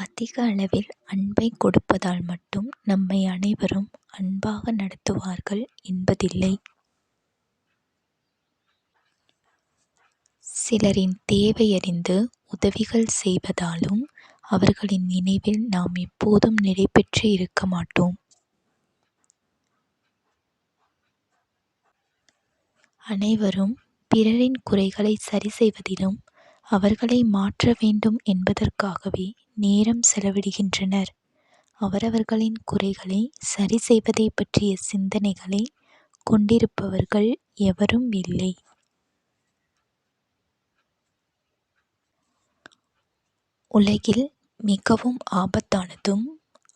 அதிக அளவில் அன்பை கொடுப்பதால் மட்டும் நம்மை அனைவரும் அன்பாக நடத்துவார்கள் என்பதில்லை. சிலரின் தேவையறிந்து உதவிகள் செய்வதாலும் அவர்களின் நினைவில் நாம் எப்போதும் நிலைபெற்று இருக்க மாட்டோம். அனைவரும் பிறரின் குறைகளை சரி செய்வதிலும் அவர்களை மாற்ற வேண்டும் என்பதற்காகவே நேரம் செலவிடுகின்றனர். அவரவர்களின் குறைகளை சரி செய்வதை பற்றிய சிந்தனைகளை கொண்டிருப்பவர்கள் எவரும் இல்லை. உலகில் மிகவும் ஆபத்தானதும்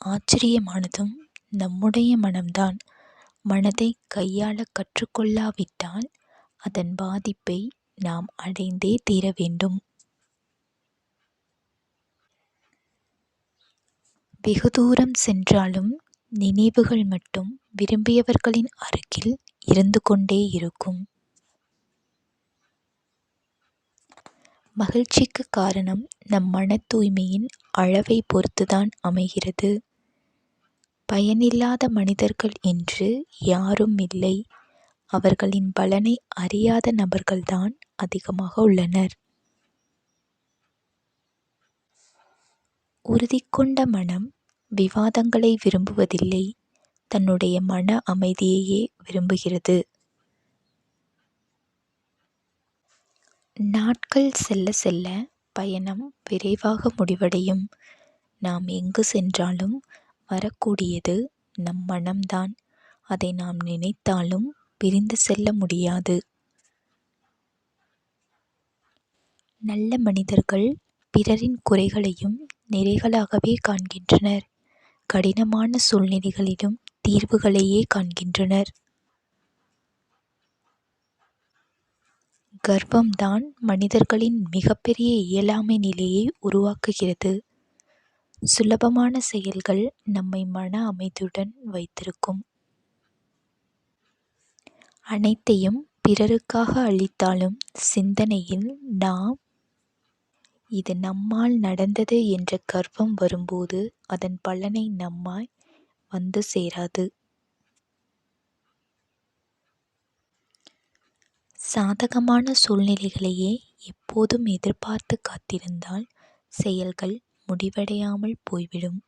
ஆச்சரியமானதும் நம்முடைய மனம்தான். மனதை கையாள கற்றுக்கொள்ளாவிட்டால் அதன் பாதிப்பை நாம் அடைந்தே தீர வேண்டும். வெகு தூரம் சென்றாலும் நினைவுகள் மட்டும் விரும்பியவர்களின் அருகில் இருந்து கொண்டே இருக்கும். மகிழ்ச்சிக்கு காரணம் நம் மன தூய்மையின் அளவை பொறுத்துதான் அமைகிறது. பயனில்லாத மனிதர்கள் என்று யாரும் இல்லை. அவர்களின் பலனை அறியாத நபர்கள்தான் அதிகமாக உள்ளனர். உறுதி கொண்ட மனம் விவாதங்களை விரும்புவதில்லை தன்னுடைய மன அமைதியையே விரும்புகிறது. நாட்கள் செல்ல செல்ல பயணம் விரைவாக முடிவடையும். நாம் எங்கு சென்றாலும் வரக்கூடியது நம் மனம்தான். அதை நாம் நினைத்தாலும் பிரிந்து செல்ல முடியாது. நல்ல மனிதர்கள் பிறரின் குறைகளையும் நிறைகளாகவே காண்கின்றனர். கடினமான சூழ்நிலைகளிலும் தீர்வுகளையே காண்கின்றனர். கர்வம்தான் மனிதர்களின் மிகப்பெரிய இயலாமை நிலையை உருவாக்குகிறது. சுலபமான செயல்கள் நம்மை மன அமைதியுடன் வைத்திருக்கும். அனைத்தையும் பிறருக்காக அளித்தாலும் சிந்தனையில் நாம் இது நம்மால் நடந்தது என்ற கர்வம் வரும்போது அதன் பலனை நம்மாய் வந்து சேராது. சாதகமான சூழ்நிலைகளையே எப்போதும் எதிர்பார்த்து காத்திருந்தால் செயல்கள் முடிவடையாமல் போய்விடும்.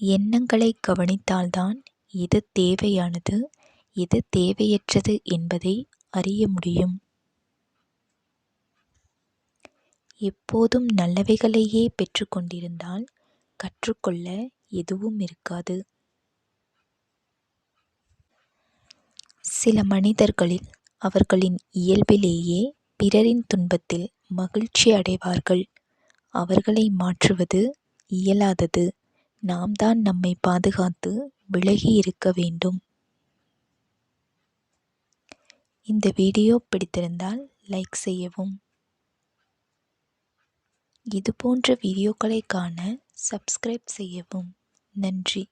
எண்ணங்களை கவனித்தால்தான் எது தேவையானது எது தேவையற்றது என்பதை அறிய முடியும். எப்போதும் நல்லவைகளையே பெற்றுக்கொண்டிருந்தால் கற்றுக்கொள்ள எதுவும் இருக்காது. சில மனிதர்களில் அவர்களின் இயல்பிலேயே பிறரின் துன்பத்தில் மகிழ்ச்சி அடைவார்கள். அவர்களை மாற்றுவது இயலாதது. நாம் தான் நம்மை பாதுகாத்து விலகி இருக்க வேண்டும். இந்த வீடியோ பிடித்திருந்தால் லைக் செய்யவும். இது போன்ற வீடியோக்களை காண சப்ஸ்கிரைப் செய்யவும். நன்றி.